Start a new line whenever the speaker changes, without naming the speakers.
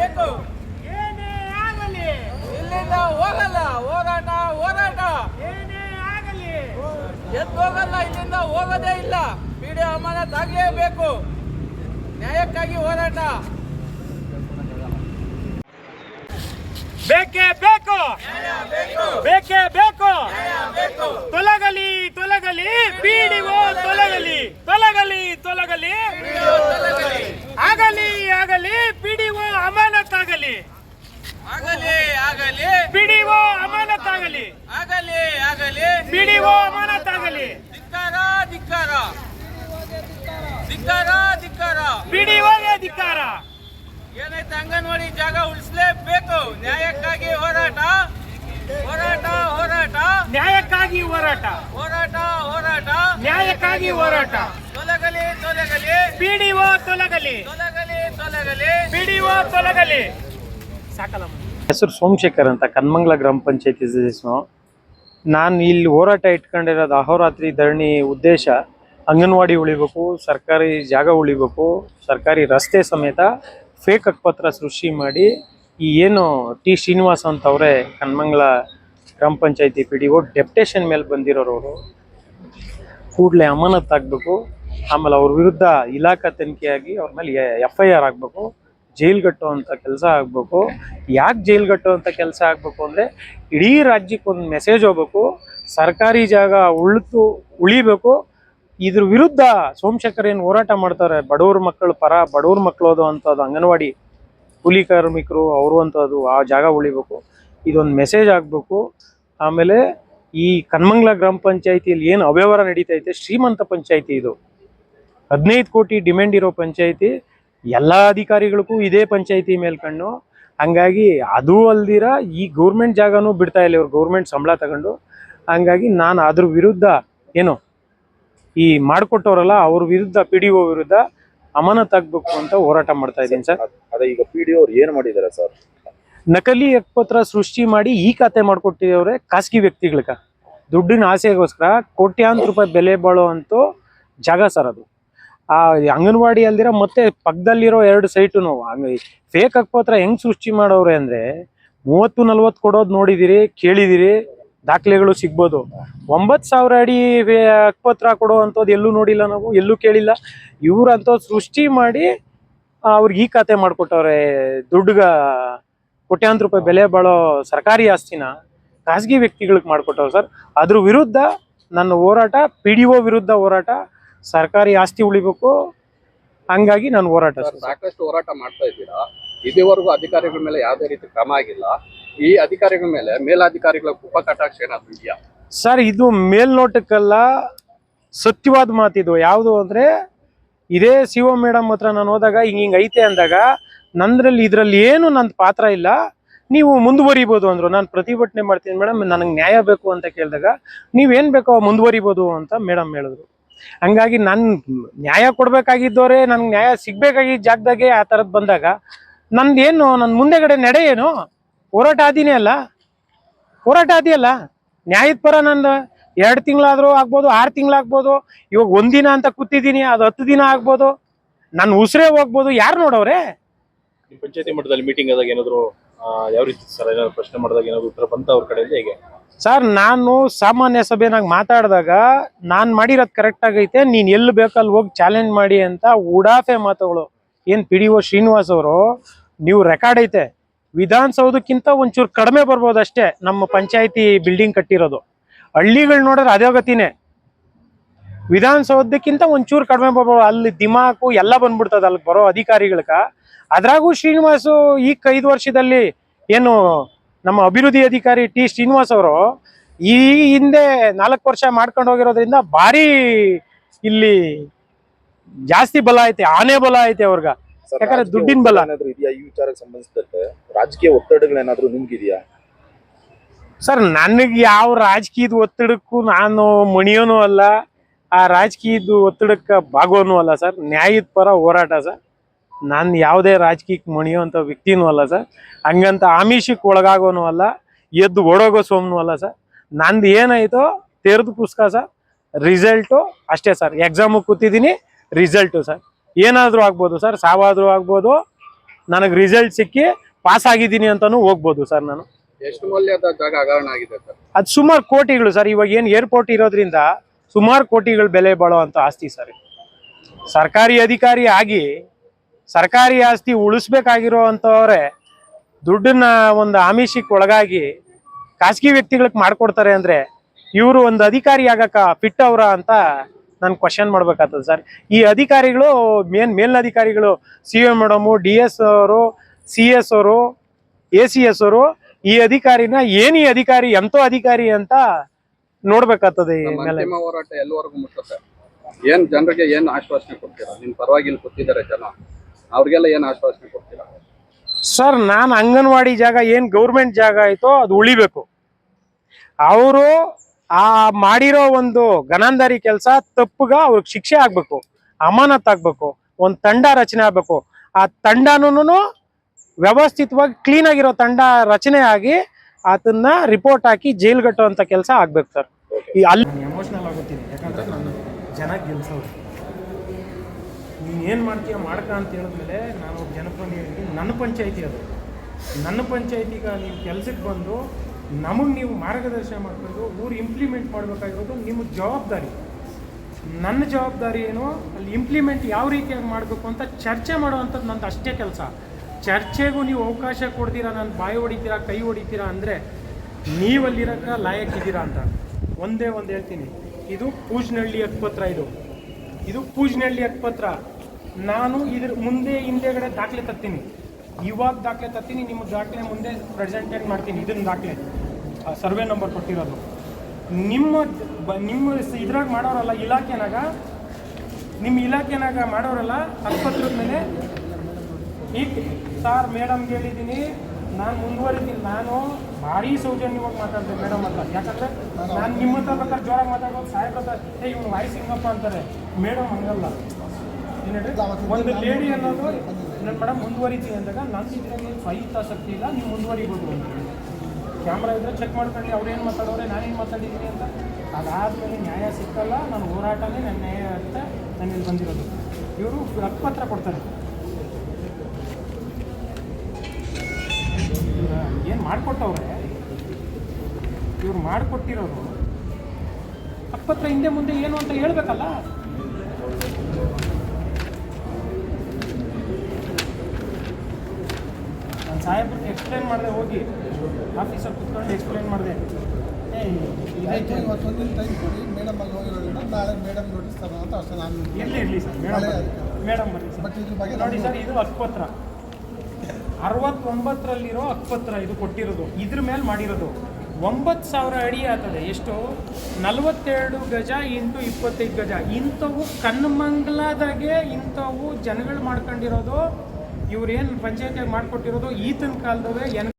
ಬೇಕು
ಏನೇ ಆಗಲಿ.
ಇಲ್ಲಿಂದ ಹೋಗಲ್ಲ. ಹೋರಾಟ ಹೋರಾಟ
ಏನೇ ಆಗಲಿ.
ಎದ್ದು ಹೋಗಲ್ಲ ಇಲ್ಲಿಂದ ಹೋಗೋದೇ ಇಲ್ಲ. ಪಿಡಿ ಅಮಾನತ್ ಆಗಲೇಬೇಕು. ನ್ಯಾಯಕ್ಕಾಗಿ ಹೋರಾಟ.
ಬೇಕೇ ಬೇಕು. ಬೇಕೇ. ಬೇಕು
ಬೇಕು.
ತೊಲಗಲಿ ತೊಲಗಲಿ ಪಿಡಿಒ ತೊಲಗಲಿ ತೊಲಗಲಿ ತೊಲಗಲಿ ಆಗಲಿ ಆಗಲಿ ಪಿಡಿಒ ಅಮಾನತಾಗಲಿ
ಆಗಲಿ ಆಗಲಿ.
ಪಿಡಿಒ ಅಮಾನತಾಗಲಿ.
ಆಗಲಿ ಆಗಲಿ.
ಪಿಡಿಒ ಅಮಾನತಾಗಲಿ.
ಧಿಕ್ಕಾರ ಧಿಕ್ಕಾರ. ಧಿಕ್ಕಾರ ಧಿಕ್ಕಾರ.
ಪಿಡಿಒಗೆ ಧಿಕ್ಕಾರ.
ಏನೈತೆ ಅಂಗನವಾಡಿ ಜಾಗ ಉಳಿಸಲೇಬೇಕು. ನ್ಯಾಯಕ್ಕಾಗಿ ಹೋರಾಟ. ಹೋರಾಟ ಹೋರಾಟ.
ನ್ಯಾಯಕ್ಕಾಗಿ ಹೋರಾಟ.
ಹೋರಾಟ ಹೋರಾಟ.
ನ್ಯಾಯಕ್ಕಾಗಿ ಹೋರಾಟ.
ತೊಲಗಲಿ ತೊಲಗಲಿ.
ಪಿಡಿಒ ತೊಲಗಲಿ.
ತೊಲಗಲಿ ತೊಲಗಲಿ.
ಬಿಡಿವೋ ತೊಲಗಲಿ.
ಹೆಸರು ಸೋಮಶೇಖರ್ ಅಂತ, ಕನ್ಮಂಗ್ಲ ಗ್ರಾಮ ಪಂಚಾಯತಿ ಸದಸ್ಯನು ನಾನು ಇಲ್ಲಿ ಹೋರಾಟ ಇಟ್ಕೊಂಡಿರೋದು ಅಹೋರಾತ್ರಿ ಧರಣಿ ಉದ್ದೇಶ, ಅಂಗನವಾಡಿ ಉಳಿಬೇಕು, ಸರ್ಕಾರಿ ಜಾಗ ಉಳಿಬೇಕು, ಸರ್ಕಾರಿ ರಸ್ತೆ ಸಮೇತ ಫೇಕ್ ಅಕ್ಪತ್ರ ಸೃಷ್ಟಿ ಮಾಡಿ, ಈ ಏನು ಟಿ ಶ್ರೀನಿವಾಸ್ ಅಂತವರೇ, ಕನ್ಮಂಗ್ಲ ಗ್ರಾಮ ಪಂಚಾಯತಿ ಪಿ ಡಿ ಓ ಡೆಪ್ಟೇಷನ್ ಮೇಲೆ ಬಂದಿರೋರು ಅವರು. ಕೂಡಲೇ ಅಮಾನತ್ತಾಗಬೇಕು ಆಮೇಲೆ ಅವ್ರ ವಿರುದ್ಧ ಇಲಾಖಾ ತನಿಖೆಯಾಗಿ ಅವ್ರ ಮೇಲೆ ಎಫ್ ಐ ಆರ್ ಆಗಬೇಕು. ಜೈಲ್ ಕಟ್ಟುವಂಥ ಕೆಲಸ ಆಗಬೇಕು. ಯಾಕೆ ಜೈಲ್ ಕಟ್ಟುವಂಥ ಕೆಲಸ ಆಗಬೇಕು ಅಂದರೆ ಇಡೀ ರಾಜ್ಯಕ್ಕೆ ಒಂದು ಮೆಸೇಜ್ ಹೋಗ್ಬೇಕು. ಸರ್ಕಾರಿ ಜಾಗ ಉಳಿತು, ಉಳಿಬೇಕು. ಇದ್ರ ವಿರುದ್ಧ ಸೋಮಶೇಖರ್ ಏನು ಹೋರಾಟ ಮಾಡ್ತಾರೆ? ಬಡವ್ರ ಮಕ್ಕಳು ಪರ, ಬಡವ್ರ ಮಕ್ಕಳು ಅದು ಅಂಥದ್ದು ಅಂಗನವಾಡಿ ಕೂಲಿ ಕಾರ್ಮಿಕರು ಅವರು ಅಂಥದ್ದು ಆ ಜಾಗ ಉಳಿಬೇಕು. ಇದೊಂದು ಮೆಸೇಜ್ ಆಗಬೇಕು. ಆಮೇಲೆ ಈ ಕನ್ಮಂಗ್ಲ ಗ್ರಾಮ ಪಂಚಾಯತಿಯಲ್ಲಿ ಏನು ಅವ್ಯವಹಾರ ನಡೀತೈತೆ? ಶ್ರೀಮಂತ ಪಂಚಾಯಿತಿ ಇದು. ಹದಿನೈದು ಕೋಟಿ ಡಿಮ್ಯಾಂಡ್ ಇರೋ ಪಂಚಾಯತಿ. ಎಲ್ಲ ಅಧಿಕಾರಿಗಳಿಗೂ ಇದೇ ಪಂಚಾಯಿತಿ ಮೇಲ್ಕಂಡು ಕಣ್ಣು ಹಂಗಾಗಿ ಅದು ಅಲ್ದಿರ ಈ ಗೌರ್ಮೆಂಟ್ ಜಾಗನೂ ಬಿಡ್ತಾ ಇಲ್ಲ ಇವ್ರು ಗೌರ್ಮೆಂಟ್ ಸಂಬಳ ತಗೊಂಡು. ಹಂಗಾಗಿ ನಾನು ಅದ್ರ ವಿರುದ್ಧ ಏನು ಈ ಮಾಡಿಕೊಟ್ಟವರಲ್ಲ ಅವ್ರ ವಿರುದ್ಧ ಪಿ ಡಿ ಒ ವಿರುದ್ಧ ಅಮಾನತ್ ಆಗ್ಬೇಕು ಅಂತ ಹೋರಾಟ ಮಾಡ್ತಾ ಇದ್ದೀನಿ ಸರ್.
ಅದೇ ಈಗ ಪಿ ಡಿ ಅವ್ರು ಏನು ಮಾಡಿದ್ದಾರೆ ಸರ್?
ನಕಲಿ ಹಕ್ಕುಪತ್ರ ಸೃಷ್ಟಿ ಮಾಡಿ ಈ ಖಾತೆ ಮಾಡಿಕೊಟ್ಟಿದವ್ರೆ ಖಾಸಗಿ ವ್ಯಕ್ತಿಗಳಿಗೆ. ದುಡ್ಡಿನ ಆಸೆಗೋಸ್ಕರ ಕೋಟ್ಯಾಂತರ ರೂಪಾಯಿ ಬೆಲೆ ಬಾಳುವಂತ ಜಾಗ ಸರ್ ಅದು. ಆ ಅಂಗನವಾಡಿ ಅಲ್ದಿರ ಮತ್ತೆ ಪಕ್ಕದಲ್ಲಿರೋ ಎರಡು ಸೈಟು ಫೇಕ್ ಹಕ್ಪತ್ರ ಹೆಂಗ್ ಸೃಷ್ಟಿ ಮಾಡೋರೆ ಅಂದ್ರೆ ಮೂವತ್ತು, ನಲ್ವತ್ತು ಕೊಡೋದು ನೋಡಿದಿರಿ, ಕೇಳಿದಿರಿ, ದಾಖಲೆಗಳು ಸಿಗ್ಬೋದು. ಒಂಬತ್ತು ಸಾವಿರ ಅಡಿ ಹಕ್ಕುಪತ್ರ ಕೊಡೋ ಅಂಥದ್ದು ಎಲ್ಲೂ ನೋಡಿಲ್ಲ ನಾವು, ಎಲ್ಲೂ ಕೇಳಿಲ್ಲ. ಇವ್ರಂತ ಸೃಷ್ಟಿ ಮಾಡಿ ಅವ್ರಿಗೆ ಈ ಖಾತೆ ಮಾಡ್ಕೊಟ್ಟವ್ರೆ. ದುಡ್ಡುಗ ಕೋಟ್ಯಾಂತರ ರೂಪಾಯಿ ಬೆಲೆ ಬಾಳೋ ಸರ್ಕಾರಿ ಆಸ್ತಿನ ಖಾಸಗಿ ವ್ಯಕ್ತಿಗಳಿಗೆ ಮಾಡಿಕೊಟ್ಟವ್ರು ಸರ್. ಅದ್ರ ವಿರುದ್ಧ ನನ್ನ ಹೋರಾಟ, ಪಿ ವಿರುದ್ಧ ಹೋರಾಟ ಸರ್ಕಾರಿ ಆಸ್ತಿ ಉಳಿಬೇಕು. ಹಂಗಾಗಿ ನಾನು ಹೋರಾಟ
ಸರ್ ಸಾಕಷ್ಟು ಹೋರಾಟ ಮಾಡ್ತಾ ಇದ್ದೀರಾ? ಇದುವರೆಗೂ ಅಧಿಕಾರಿಗಳ ಮೇಲೆ ಯಾವುದೇ ರೀತಿ ಕ್ರಮ ಆಗಿಲ್ಲ. ಈ ಅಧಿಕಾರಿಗಳ ಮೇಲೆ ಮೇಲಾಧಿಕಾರಿಗಳ ಉಪ ಕಟಾಕ್ಷ ಏನಾದ್ರು ಇದೆಯಾ?
ಸರ್ ಇದು ಮೇಲ್ನೋಟಕ್ಕಲ್ಲ ಸತ್ಯವಾದ ಮಾತಿದು ಯಾವುದು ಅಂದ್ರೆ ಇದೇ ಶಿವ ಮೇಡಮ್ ಹತ್ರ ನಾನು ಹೋದಾಗ ಹಿಂಗ್ ಹಿಂಗ್ ಐತೆ ಅಂದಾಗ ನಂದ್ರಲ್ಲಿ ಇದ್ರಲ್ಲಿ ಏನು ನನ್ನ ಪಾತ್ರ ಇಲ್ಲ. ನೀವು ಮುಂದುವರಿಬೋದು ಅಂದ್ರು. ನಾನು ಪ್ರತಿಭಟನೆ ಮಾಡ್ತೀನಿ ಮೇಡಮ್ ನನಗೆ ನ್ಯಾಯ ಬೇಕು ಅಂತ ಕೇಳಿದಾಗ ನೀವೇನ್ ಬೇಕೋ ಮುಂದುವರಿಬೋದು ಅಂತ ಮೇಡಮ್ ಹೇಳಿದ್ರು. ಹಂಗಾಗಿ ನನ್ ನ್ಯಾಯ ಕೊಡಬೇಕಾಗಿದ್ದವರೇ, ನನ್ಗೆ ನ್ಯಾಯ ಸಿಗ್ಬೇಕಾಗಿದ್ದ ಜಾಗದಾಗೆ ಆ ಥರದ್ದು ಬಂದಾಗ ನಂದೇನು ನನ್ನ ಮುಂದೆಗಡೆ ನಡೆ ಏನು? ಹೋರಾಟ ಆದಿನೇ ಅಲ್ಲ. ಹೋರಾಟ ಆದಿಯಲ್ಲ ನ್ಯಾಯದ ಪರ ನಂದು ಎರಡು ತಿಂಗಳಾದ್ರೂ ಆಗ್ಬೋದು, ಆರು ತಿಂಗಳಾಗ್ಬೋದು, ಇವಾಗ ಒಂದಿನ ಅಂತ ಕೂತಿದ್ದೀನಿ ಅದು ಹತ್ತು ದಿನ ಆಗ್ಬೋದು. ನನ್ನ ಉಸಿರೇ ಹೋಗ್ಬೋದು, ಯಾರು ನೋಡವ್ರೆ?
ನಿಮ್ಮ ಪಂಚಾಯತಿ ಮಟ್ಟದಲ್ಲಿ ಮೀಟಿಂಗ್ ಆದಾಗ ಏನಾದ್ರು ಯಾವ ರೀತಿ ಸರ್, ಏನಾದ್ರು ಪ್ರಶ್ನೆ ಮಾಡಿದಾಗ ಏನಾದ್ರು ಉತ್ತರ ಬಂತ ಅವ್ರ ಕಡೆಯಿಂದ ಹೇಗೆ?
ಸರ್ ನಾನು ಸಾಮಾನ್ಯ ಸಭೆನಾಗ ಮಾತಾಡಿದಾಗ ನಾನು ಮಾಡಿರೋದು ಕರೆಕ್ಟ್ ಆಗೈತೆ, ನೀನು ಎಲ್ಲಿ ಬೇಕಲ್ಲಿ ಹೋಗಿ ಚಾಲೆಂಜ್ ಮಾಡಿ ಅಂತ ಉಡಾಫೆ ಮಾತುಗಳು. ಏನು ಪಿ ಡಿ ಒ ಶ್ರೀನಿವಾಸ್ ಅವರು, ನೀವು ರೆಕಾರ್ಡ್ ಐತೆ. ವಿಧಾನಸೌಧಕ್ಕಿಂತ ಒಂಚೂರು ಕಡಿಮೆ ಬರ್ಬೋದು ಅಷ್ಟೇ ನಮ್ಮ ಪಂಚಾಯಿತಿ ಬಿಲ್ಡಿಂಗ್ ಕಟ್ಟಿರೋದು. ಹಳ್ಳಿಗಳು ನೋಡಿದ್ರೆ ಅದೇ ಗತಿನೇ. ವಿಧಾನಸೌಧಕ್ಕಿಂತ ಒಂಚೂರು ಕಡಿಮೆ ಬರ್ಬೋದು. ಅಲ್ಲಿ ದಿಮಾಕು ಎಲ್ಲ ಬಂದ್ಬಿಡ್ತದೆ ಅಲ್ಲಿ ಬರೋ ಅಧಿಕಾರಿಗಳಕ. ಅದ್ರಾಗೂ ಶ್ರೀನಿವಾಸು ಈ ಐದು ವರ್ಷದಲ್ಲಿ ಏನು ನಮ್ಮ ಅಭಿವೃದ್ಧಿ ಅಧಿಕಾರಿ ಟಿ ಶ್ರೀನಿವಾಸ್ ಅವರು ಈ ಹಿಂದೆ ನಾಲ್ಕು ವರ್ಷ ಮಾಡ್ಕೊಂಡು ಹೋಗಿರೋದ್ರಿಂದ ಭಾರಿ ಇಲ್ಲಿ ಜಾಸ್ತಿ ಬಲ ಐತೆ ಆನೆ ಬಲ ಐತೆ ಅವ್ರಿಗ. ಯಾಕಂದ್ರೆ ದುಡ್ಡಿನ ಬಲ.
ಏನಾದ್ರು ಇದೆಯಾ? ಈ ವಿಚಾರಕ್ಕೆ ಸಂಬಂಧಿಸಿದಂತೆ ರಾಜಕೀಯ ಒತ್ತಡಗಳೇನಾದ್ರೂ ನಿಮ್ಗಿದೆಯಾ?
ಸರ್ ನನಗೆ ಯಾವ ರಾಜಕೀಯದ ಒತ್ತಡಕ್ಕೂ ನಾನು ಮಣಿಯೋನು ಅಲ್ಲ. ಆ ರಾಜಕೀಯದ ಒತ್ತಡಕ್ಕೆ ಭಾಗೋನು ಅಲ್ಲ ಸರ್. ನ್ಯಾಯದ ಪರ ಹೋರಾಟ ಸರ್. ನಾನು ಯಾವುದೇ ರಾಜಕೀಯಕ್ಕೆ ಮಣಿಯುವಂಥ ವ್ಯಕ್ತಿನೂ ಅಲ್ಲ ಸರ್. ಹಂಗಂತ ಆಮಿಷಕ್ಕೆ ಒಳಗಾಗೋನು ಅಲ್ಲ ಎದ್ದು ಓಡೋಗೋ ಸೋಮ್ನೂ ಅಲ್ಲ ಸರ್. ನಂದು ಏನಾಯ್ತೋ ತೆರೆದು ಪುಸ್ತಕ ಸರ್. ರಿಸಲ್ಟು ಅಷ್ಟೇ ಸರ್. ಎಕ್ಸಾಮು ಕೂತಿದ್ದೀನಿ ರಿಸಲ್ಟು ಸರ್. ಏನಾದರೂ ಆಗ್ಬೋದು ಸರ್. ಸಾವಾದರೂ ಆಗ್ಬೋದು. ನನಗೆ ರಿಸಲ್ಟ್ ಸಿಕ್ಕಿ ಪಾಸ್ ಆಗಿದ್ದೀನಿ ಅಂತಲೂ ಹೋಗ್ಬೋದು ಸರ್ ನಾನು.
ಎಷ್ಟು ಮೌಲ್ಯದ ಜಾಗ ಹಗರಣ ಆಗಿದೆ ಸರ್?
ಅದು ಸುಮಾರು ಕೋಟಿಗಳು ಸರ್. ಇವಾಗ ಏನು ಏರ್ಪೋರ್ಟ್ ಇರೋದ್ರಿಂದ ಸುಮಾರು ಕೋಟಿಗಳು ಬೆಲೆ ಬಾಳೋ ಅಂತ ಆಸ್ತಿ ಸರ್. ಸರ್ಕಾರಿ ಅಧಿಕಾರಿ ಆಗಿ ಸರ್ಕಾರಿ ಆಸ್ತಿ ಉಳಿಸ್ಬೇಕಾಗಿರೋ ಅಂಥವ್ರೆ ದುಡ್ಡನ್ನ ಒಂದು ಆಮಿಷಕ್ಕೆ ಒಳಗಾಗಿ ಖಾಸಗಿ ವ್ಯಕ್ತಿಗಳಿಗೆ ಮಾಡ್ಕೊಡ್ತಾರೆ ಅಂದ್ರೆ ಇವರು ಒಂದು ಅಧಿಕಾರಿ ಆಗಕ ಫಿಟ್ ಅವರ ಅಂತ ನಾನು ಕ್ವಶನ್ ಮಾಡ್ಬೇಕಾಗ್ತದೆ ಸರ್. ಈ ಅಧಿಕಾರಿಗಳು ಮೇನ್ ಮೇಲಧಿಕಾರಿಗಳು C M madam D S ಅವರು ಸಿ ಎಸ್ ಅವರು ಎ ಸಿ ಎಸ್ ಅವರು ಈ ಅಧಿಕಾರಿನ ಏನಿ ಈ ಅಧಿಕಾರಿ ಎಂತೋ ಅಧಿಕಾರಿ ಅಂತ ನೋಡ್ಬೇಕಾಗ್ತದೆ
ಹೋರಾಟ ಎಲ್ಲಿವರೆಗೂ ಮುಟ್ಟುತ್ತೆ ಏನ್ ಜನರಿಗೆ ಏನ್ ಆಶ್ವಾಸನೆ ಕೊಡ್ತೀರಾ? ನಿಮ್ ಪರವಾಗಿ ಇಲ್ಲಿ ಕೂತಿದ್ದಾರೆ ಜನ. ಅವ್ರಿಗೆಲ್ಲ ಏನ್ ಆಶ್ವಾಸನೆ ಕೊಡ್ತೀರಾ?
ಸರ್ ನಾನು ಅಂಗನವಾಡಿ ಜಾಗ ಏನ್ ಗೌರ್ಮೆಂಟ್ ಜಾಗ ಆಯ್ತೋ ಅದು ಉಳಿಬೇಕು. ಅವರು ಆ ಮಾಡಿರೋ ಒಂದು ಗನಾಂಧಾರಿ ಕೆಲಸ ತಪ್ಪುಗ ಅವ್ರಿಗೆ ಶಿಕ್ಷೆ ಆಗ್ಬೇಕು ಅಮಾನತ್ ಆಗ್ಬೇಕು ಒಂದು ತಂಡ ರಚನೆ ಆಗ್ಬೇಕು. ಆ ತಂಡನೂ ವ್ಯವಸ್ಥಿತವಾಗಿ ಕ್ಲೀನ್ ಆಗಿರೋ ತಂಡ ರಚನೆ ಆಗಿ ಅದನ್ನ ರಿಪೋರ್ಟ್ ಹಾಕಿ ಜೈಲ್ ಕಟ್ಟುವಂತ ಕೆಲಸ ಆಗ್ಬೇಕು ಸರ್. ಈ ಅಲ್ಲಿ ಎಮೋಷನಲ್ ಆಗುತ್ತೀನಿ ಯಾಕಂದ್ರೆ ನಾನು ಜನ ನೀನು ಏನು ಮಾಡ್ತೀಯ, ಮಾಡ್ಕ ಅಂತ ಹೇಳಿದ್ಮೇಲೆ ನಾನು ಜನಪ್ರತಿನಿಧಿ ನನ್ನ ಪಂಚಾಯಿತಿ ಅದು. ನನ್ನ ಪಂಚಾಯಿತಿಗೆ ನೀವು ಕೆಲಸಕ್ಕೆ ಬಂದು ನಮಗೆ ನೀವು ಮಾರ್ಗದರ್ಶನ ಮಾಡ್ಕೊಂಡು ಊರು ಇಂಪ್ಲಿಮೆಂಟ್ ಮಾಡಬೇಕಾಗಿರೋದು ನಿಮ್ಮ ಜವಾಬ್ದಾರಿ. ನನ್ನ ಜವಾಬ್ದಾರಿ ಏನು? ಅಲ್ಲಿ ಇಂಪ್ಲಿಮೆಂಟ್ ಯಾವ ರೀತಿಯಾಗಿ ಮಾಡಬೇಕು ಅಂತ ಚರ್ಚೆ ಮಾಡುವಂಥದ್ದು ನಂದು ಅಷ್ಟೇ ಕೆಲಸ. ಚರ್ಚೆಗೂ ನೀವು ಅವಕಾಶ ಕೊಡ್ತೀರಾ ನಾನು ಬಾಯಿ ಹೊಡಿತೀರಾ, ಕೈ ಹೊಡಿತೀರಾ ಅಂದರೆ ನೀವಲ್ಲಿರೋಕ್ಕೆ ಲಾಯಕ್ಕಿದ್ದೀರಾ ಅಂತ. ಒಂದೇ ಒಂದು ಹೇಳ್ತೀನಿ. ಇದು ಪೂಜ್ನಹಳ್ಳಿ ಹಕ್ಕುಪತ್ರ ಇದು. ಇದು ಪೂಜ್ನಹಳ್ಳಿ ಹಕ್ಕುಪತ್ರ ನಾನು ಇದ್ರ ಮುಂದೆ ಹಿಂದೆಗಡೆ ದಾಖಲೆ ತತ್ತೀನಿ ಇವಾಗ ದಾಖಲೆ ತತ್ತೀನಿ ನಿಮ್ಮ ದಾಖಲೆ ಮುಂದೆ ಪ್ರೆಸೆಂಟೇಟ್ ಮಾಡ್ತೀನಿ ಇದನ್ನ ದಾಖಲೆ. ಸರ್ವೆ ನಂಬರ್ ಕೊಟ್ಟಿರೋದು. ನಿಮ್ಮ ನಿಮ್ಮ ಇದ್ರಾಗ ಮಾಡೋರಲ್ಲ, ಇಲಾಖೆನಾಗ, ನಿಮ್ಮ ಇಲಾಖೆನಾಗ ಮಾಡೋರಲ್ಲ ಆಸ್ಪತ್ರೆ ಮೇಲೆ ಈಗ ಸರ್, ಮೇಡಮ್ ಹೇಳಿದ್ದೀನಿ ನಾನು ಮುಂದುವರಿತೀನಿ, ನಾನು ಭಾರಿ ಸೌಜನ್ಯವಾಗಿ ಮಾತಾಡ್ತೀನಿ ಮೇಡಮ್ ಅಂತ ಯಾಕಂದ್ರೆ ನಾನು ನಿಮ್ಮ ಹತ್ರ ಬೇಕಾದ್ರೆ ಜೋರಾಗಿ ಮಾತಾಡೋದು ಸಾಹೇಬ್ರ ಏ, ಇವ್ನು ವಾಯ್ಸ್ ಹಿಂಗಪ್ಪ ಅಂತಾರೆ. ಮೇಡಮ್ ಹಂಗಲ್ಲ? ಒಂದು ಲೇಡಿ ಅನ್ನೋದು ನನ್ನ ಮೇಡಮ್ ಮುಂದುವರಿತೀನಿ ಅಂದಾಗ ನನ್ನ ನೀವು ಸಹಿತ ಆಸಕ್ತಿ ಇಲ್ಲ ನೀವು ಮುಂದುವರಿಬೋದು ಅಂತ ಕ್ಯಾಮ್ರಾ ಇದ್ರೆ ಚೆಕ್ ಮಾಡ್ಕೊಳ್ಳಿ ಅವ್ರು ಏನು ಮಾತಾಡೋರೆ ನಾನೇನು ಮಾತಾಡಿದ್ದೀನಿ ಅಂತ. ಅದಾದಮೇಲೆ ನ್ಯಾಯ ಸಿಕ್ಕಲ್ಲ ನಾನು ಹೋರಾಟನೇ ನನ್ನ ನ್ಯಾಯ ಅಂತ ನನಗೆ ಬಂದಿರೋದು. ಇವರು ಹಕ್ಕುಪತ್ರ ಕೊಡ್ತಾರೆ. ಏನು ಮಾಡಿಕೊಟ್ಟವ್ರೆ? ಇವ್ರು ಮಾಡಿಕೊಟ್ಟಿರೋರು ಹಕ್ಕುಪತ್ರ ಹಿಂದೆ ಮುಂದೆ ಏನು ಅಂತ ಹೇಳ್ಬೇಕಲ್ಲ? ಸಾಹೇಬ್ರಿಗೆ ಎಕ್ಸ್ಪ್ಲೇನ್ ಮಾಡಿದೆ ಹೋಗಿ ಆಫೀಸರ್ ಕುತ್ಕೊಂಡು ಎಕ್ಸ್ಪ್ಲೇನ್ ಮಾಡಿದೆ.
ಟೈಮ್ ಕೊಡಿ ಮೇಡಮ್ ಅಲ್ಲಿ ಹೋಗಿರೋದ್ರಿಂದ ನಾಳೆ ಮೇಡಮ್ ನೋಟಿಸ್ ತರೋಣ ಅಂತ ಅಷ್ಟೇ ನಾನು
ಇರ್ಲಿ ಇರ್ಲಿ ಸರ್ ಮೇಡಮ್ ಮೇಡಮ್ ಬರ್ರಿ ಸರ್.
ಬಟ್ ಇದ್ರ ಬಗ್ಗೆ
ನೋಡಿ ಸರ್ ಇದು ಹಕ್ಕುಪತ್ರ ಅರವತ್ತೊಂಬತ್ತರಲ್ಲಿರೋ ಹಕ್ಕುಪತ್ರ ಇದು ಕೊಟ್ಟಿರೋದು. ಇದ್ರ ಮೇಲೆ ಮಾಡಿರೋದು. ಒಂಬತ್ತು ಸಾವಿರ ಅಡಿ ಆಗ್ತದೆ. ಎಷ್ಟು? ನಲವತ್ತೆರಡು ಗಜ ಇಂಟು ಇಪ್ಪತ್ತೈದು ಗಜ. ಇಂಥವು ಕಣ್ಮಂಗ್ಲಾದಾಗೆ ಇಂಥವು ಜನಗಳು ಮಾಡ್ಕೊಂಡಿರೋದು ಇವ್ರೇನು ಪಂಚಾಯತಿಯಾಗಿ ಮಾಡಿಕೊಟ್ಟಿರೋದು ಈತನ ಕಾಲದವೇ ಎನ್